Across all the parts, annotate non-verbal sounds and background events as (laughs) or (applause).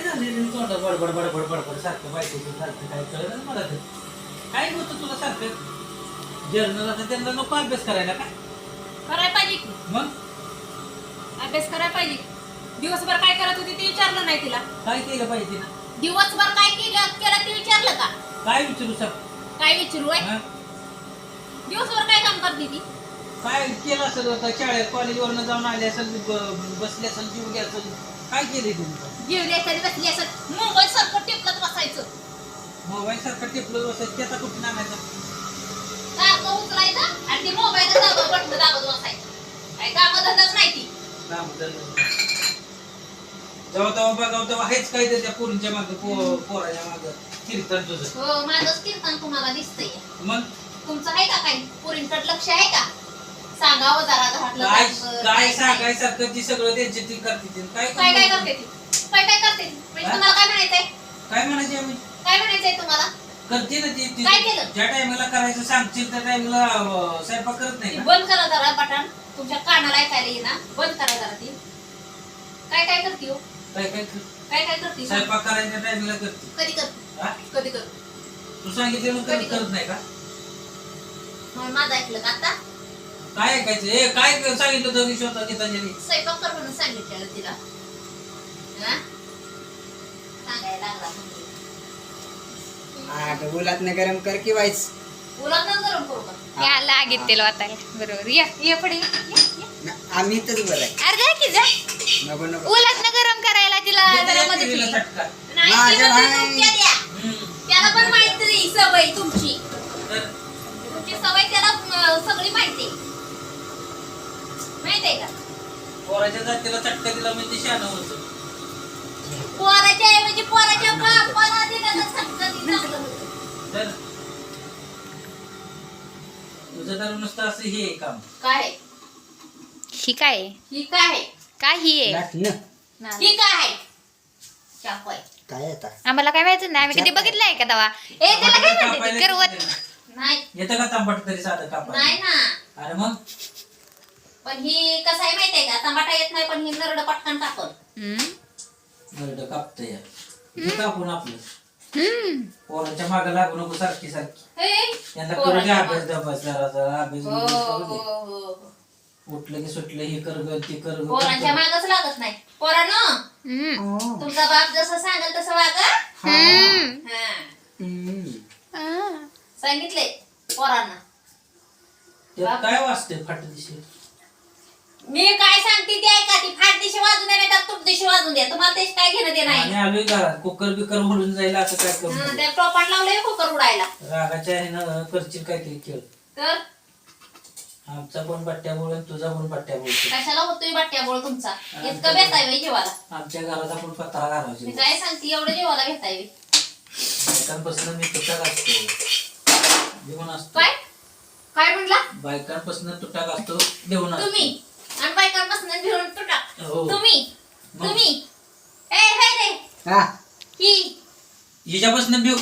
काय झालेलं तोंड बडबड बडबड बडबड सारखं बायकोचं सारखं काय कळलं ना मला तर काय होतं तुला सारखं? जर्नल त्यांना नको अभ्यास करायला काय करायला पाहिजे की. मग? अभ्यास करायला पाहिजे. दिवसभर काय करत होती ते विचारलं नाही तिला. काय केलं पाहिजे ना? दिवसभर काय केलं केलं ते विचारलं का? काय विचारू सर काय विचारू आहे दिवसभर काय काम करते ती? काय केलं असेल होतं शाळेत कॉलेजवरनं जाऊन आले असेल ब- बसले असेल जीव घ्या असेल काय केले तुम्ही? तरी बसली असत मोबाईल सारखं टिपलत बसायचं मोबाईल सारखं टिपलं बसायचं त्याचा कुठून आणायचा सारखं उचलायचं आणि ती मोबाईल दाबत बटन दाबत बसायचं काय काम धंदाच नाही ती. जेव्हा तेव्हा बघावं तेव्हा हेच काय ते त्या पोरींच्या मागं पोराच्या मागं कीर्तन तुझं हो माझंच कीर्तन तुम्हाला दिसतंय मग तुमचं आहे का काही पोरींकडे लक्ष आहे का सांगावं जरा घरातलं काय सांगायसारखं ती सगळं त्यांची ती करते. काय काय काय? करते ती काय काय करते? ती? म्हणजे? तुम्हाला काय म्हणायचंय? काय म्हणायचे आम्ही? काय म्हणायचंय तुम्हाला? करते ना ती ती- काय केलं? ज्या टायमाला करायचं सांगशील त्या टायमाला स्वयंपाक करत नाही ती? बंद करा जरा बटन तुमच्या कानाला ऐकायला ये ना बंद करा जरा ती. काय काय करते हो? काय काय कर- काय काय करते? स्वयंपाक करायच्या टायमाला करते. कधी करते? हा? कधी करते? तू सांगितलं कधी करत? करत नाही का? मग माझं ऐकलं का आता? काय ऐकायचं? ए काय सांगितलं होतं विश्वासा गीतांजली? स्वयंपाक कर म्हणून सांगितलेलं तिला? सांगायला लागला. आग उलात गरम कर की वाईस. उलट न गरम करू का? या लागेल तेल वाटायला. बरोबर. या ये ये. आम्ही तर बरं आहे अरे जा की जा. नको नको. उलट गरम करायला तिला जरा मदत. चटका. नाही. त्याला पण माहिती नाही सवय तुमची. तुमची सवय त्याला सगळी माहिती माहितीये का? पोराच्या जातीला चटका दिला म्हणजे शान होतं. पोराच्या ऐवजी पोराच्या बापाला दिलं तर सगळं ती चांगलं होतं. तर तुझं तर नुसतं असं हे आहे काम. काय? ही काय आहे? ही काय? काय ही आहे? लाट न. ना. ही काय चाकू आहे. काय आता? आम्हाला काय माहिती नाही. आम्ही कधी बघितलंय का तवा ए त्याला काय म्हणते ते? करवत? नाही. येतं का तांबट तरी साधं नाही ना. अरे मग? पण ही कसं आहे माहितीये का? टमाटा येत नाही पण ही नरड पटकन टाकल हम्म. नरड कापतं या हे कापून आपलं. पोराच्या मागे लागू नको सारखी सारखी हे? त्यांना करू दे अभ्यास डब्यास जरा जरा अभ्यास हो, बिभ्यास हो, दे. हो, हो. उठलं की सुटलं हे कर ग ते कर ग पोरांच्या मागच लागत नाही पोरानं. तुमचा बाप जसं सांगेल तसं वागा हम्म. हा. सांगितले पोरांना त्यात काय वाचतंय फाट दिशी मी काय सांगते ते ऐका ती फाट दिशी वाजून द्या नाही तर तुट दिशी वाजून द्या. तुम्हाला तेच काय घेणं ते नाही आणि आलोय घरात कुकर बिकर म्हणून जाईल असं काय करू? हं, नको. त्या टोपाट लावलंय कुकर उडायला रागाच्या ह्यानं करशील काहीतरी खेळ तर? आमचा पण बट्ट्यामुळे तुझा पण बट्ट्यामुळे कशाला होतोय बट्ट्याबोळ तुमचा? इतकं भेटाय बाई जीवाला. आमच्या घरात आपण पत्रा घालायची मी काय सांगते एवढं जीवाला भेटाय बाई. बायकांपासून मी तुटाक असतो. देऊन असतो. काय? काय म्हणला बायकांपासून तुटाक असतो देऊन असतो. तुम्ही? तुटा हो. तुम्ही मग? तुम्ही. ए हे रे. हा. ही. हिच्यापासून देऊ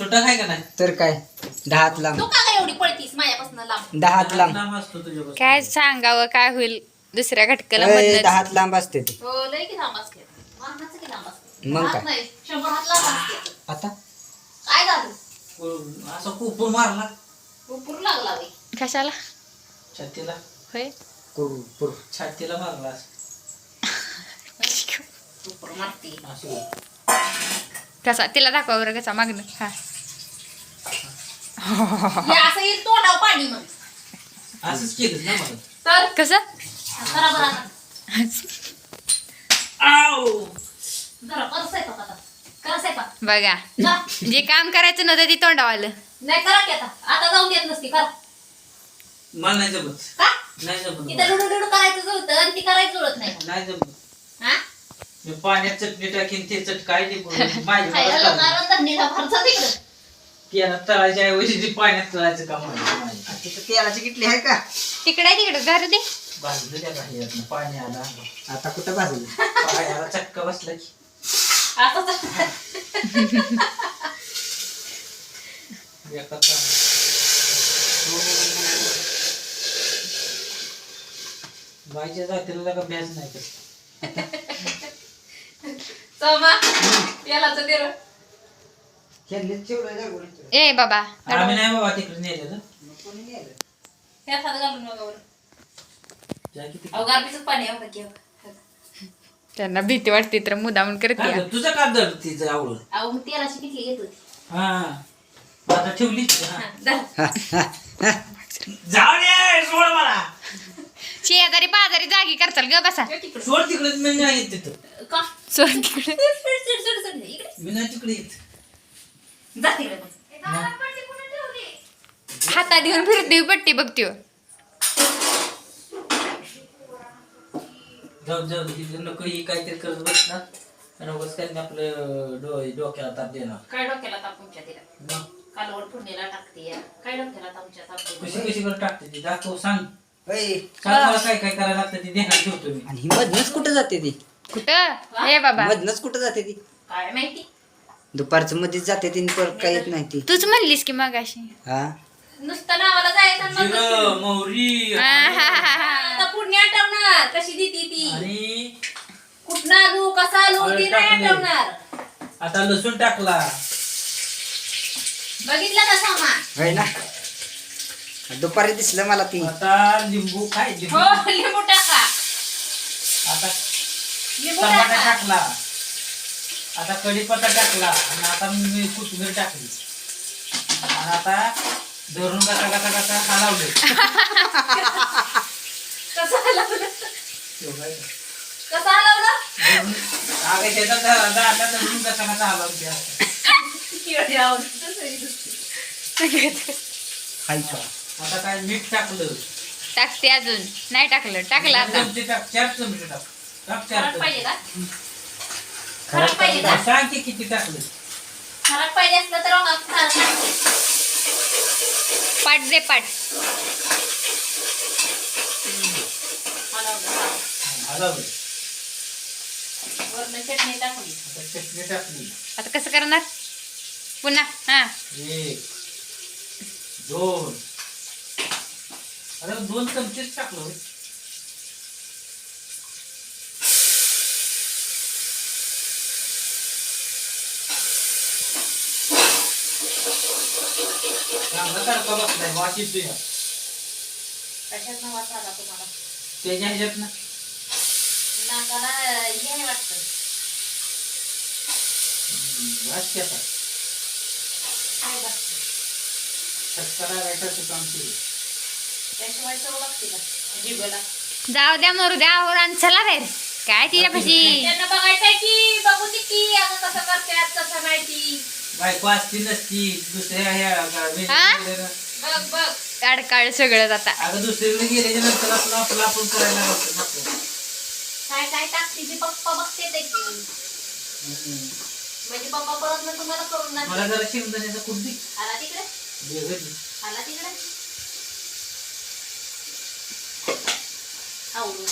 तुटाक आहे का नाही? तर काय? दहात लांब. तू का काय एवढी पळतीस माझ्यापासून लांब? दहात लांब. नाम असतो तुझ्यापासून. काय सांगावं काय होईल दुसऱ्या घटकाला अय, मधनच. दहात लांब असते ती. हो लय की लांब असते. मरणाचं की लांब असते. मग हात काय? नाही शंभर हात लांब असते. आता? काय झालं? असं कुपूर मारला. लागला कशाला? छातीला. होय? कुर कुर. छातीला मारते. असं (laughs) कसा? तिला दाखवा बरं कसा मागणं. हा. हे असं येईल तोंडाव पाणी मग. असंच केलं ना मला तर? कसं? करा बरं आता. आव जरा कर स्वयंपाक आता. करा स्वयंपाक. बघा. जे. काम करायचं नव्हतं ते तोंडावालं नाही करा की आता. आता जाऊन देत नसती करा. मला नाही जमत. का? नाही जमत इथं लुडू लुडू करायचं आणि ती करायचं जुळत नाही. नाही जमत. हा? मी पाण्यात चटणी टाकीन ते चट काय ते (laughs) माझ्या खायला तिकडं. पियाला तळायच्या ऐवजी ते पाण्यात तळायचं काम आहे माझं. तिथं तेलाची किटली आहे का? तिकडे तिकडे. घर दे. भाजलं त्या यातनं पाणी आला आता कुठं भाजली? पायाला चटका बसला की. आता तर- एका तासात. बाईच्या जातीला का भ्यास नाही सोमा याला तर दे ए बाबा. आम्ही नाही बाबा तिकडे नेलेलं कोणी नेलं? त्यात हात घालून बघा बरं जा किती अहो गारपीचं पाणी आहे बघा की, बघा. त्यांना भीती वाटते तर मुदामून करते तुझं का दर तिचं अहो मग तेलाची किटली घेत होती. हा. आता हा. हा, धर. जाऊ दे सोड मला. शेजारी पाजारी जागी करचाल ग बसा. सोड तिकडे मी नाही येत तिथं का? सोड तिकडे सोड, सोड, सोड, सोड, सोड. इकडे. मी नाही तिकडे येत जा तिकडे मग. हातात घेऊन फिरते पट्टी बघते जाऊ जाऊ तिकडे नको ही काहीतरी करत बसणार आणि उगाच काय नाही आपलं डो डोक्याला ताप देणार काय डोक्याला ताप तुमच्या तिला मग कालवड फोडणीला टाकते या. काय डोक्याला ताप कशी? कशी करत टाकते ती दाखव सांग काय काय करायला लागतं ते देणार ठेवतो मी. आणि ही मधनच कुठं जाते ती? कुठं? ए बाबा. मधनच कुठं जाते ती? काय माहिती? दुपारचं मध्येच जाते ती आणि परत काय येत नाही ती. तूच म्हणलीस की मग अशी हा? नुसतं नावाला जायचं आणि मग जिरं मोहरी आता पुण्य आठवणार कशी देते ती. आणि? कुठं आलू कसा आलू ती नाही टाकले. आठवणार. आता लसूण टाकला. बघितलं का सामान? होय ना? दुपारी दिसलं मला ती. आता लिंबू काय लिंबू? हो लिंबू टाका. आता लिंबू टमाटा टाका. टाकला. आता कढीपत्ता टाकला. आणि आता मी कोथिंबीर टाकली. आणि आता धरून कसा कसा कसा हलवले कसं हलवलं कसं हलवलं अगं शेतात दांडा धरून कसा कसा हलवते असं. एवढी आवडतं सगळी. हाय का आता काय मीठ टाकलं? टाकते अजून. नाही टाकलं. टाकलं आता. चमचे टाक चार चमचे टाक. टाक चार खराब पाहिजे. का? खराब पाहिजे का? सांग की किती टाकलं. खराब पाहिजे असलं तर मग खराब टाकते. पाट दे पाट. हलवलं. हलवलं वरनं चटणी टाकली आता चटणी टाकली. आता कसं करणार? पुन्हा हा. एक दोन अरे दोन चमचेच टाकलं. चांगला तडका बसलाय वास येतोय. कशात वास आला तुम्हाला? त्याच्या ह्याच्यात ना. नाकाला हे वाटतं. वास लागायचं काम केलं त्याशिवाय चव लागते का? जिभेला. जाऊ द्या मरू द्या और आणि चला रे काय तिच्यापाशी त्यांना बघायचंय की बघू दे की अगं कसं करतात कसं माहिती बायको असती नसती दुसऱ्या ह्या हा? गेल्या बघ बघ. काढ सगळं आता. अगं दुसरीकडे गेल्याच्यानंतर आपलं आपलं आपण करायला लागतं नको. काय काय टाकते ती पप्पा बघते ते. की हम्म. म्हणजे पप्पा परत ना तुम्हाला करून मला ना जरा शेंगदाण्याचा कुर्ती आला तिकडे? आला तिकडे? आवडू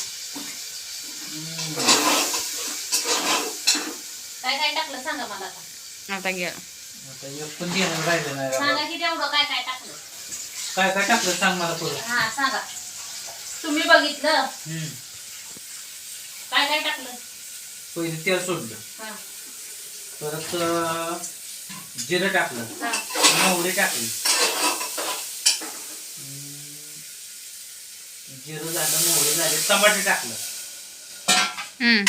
काय काय टाकलं सांगा मला आता. आता घे आता एक पण घेणं राहिलं नाही सांगा बाबा. की तेवढं काय काय टाकलं. काय काय टाकलं सांग मला हा सांगा. तुम्ही बघितलं? हम्म. काय काय टाकलं? पहिले तेल सोडलं. हा. परत अं, जिरं टाकलं. हा. मोहरी टाकली. जिरं झालं मोहरी झाली टमाटे टाकलं. हम्म.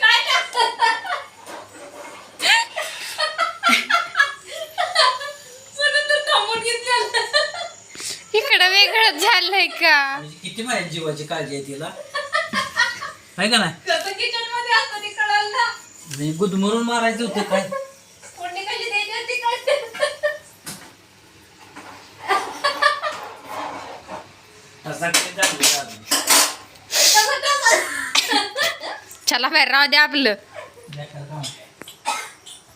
काय म्हणून तर थांबून घेतलं इकडं वेगळं झालंय का? म्हणजे किती माझ्या जीवाची काळजी आहे तिला? आहे का नाही कसं किचनमध्ये असतं ते कळलं म्हणजे गुदमरून मारायचं होतं काय? कोणी कशी द्यायची होती झालं चला बाहेर राहू द्या आपलं?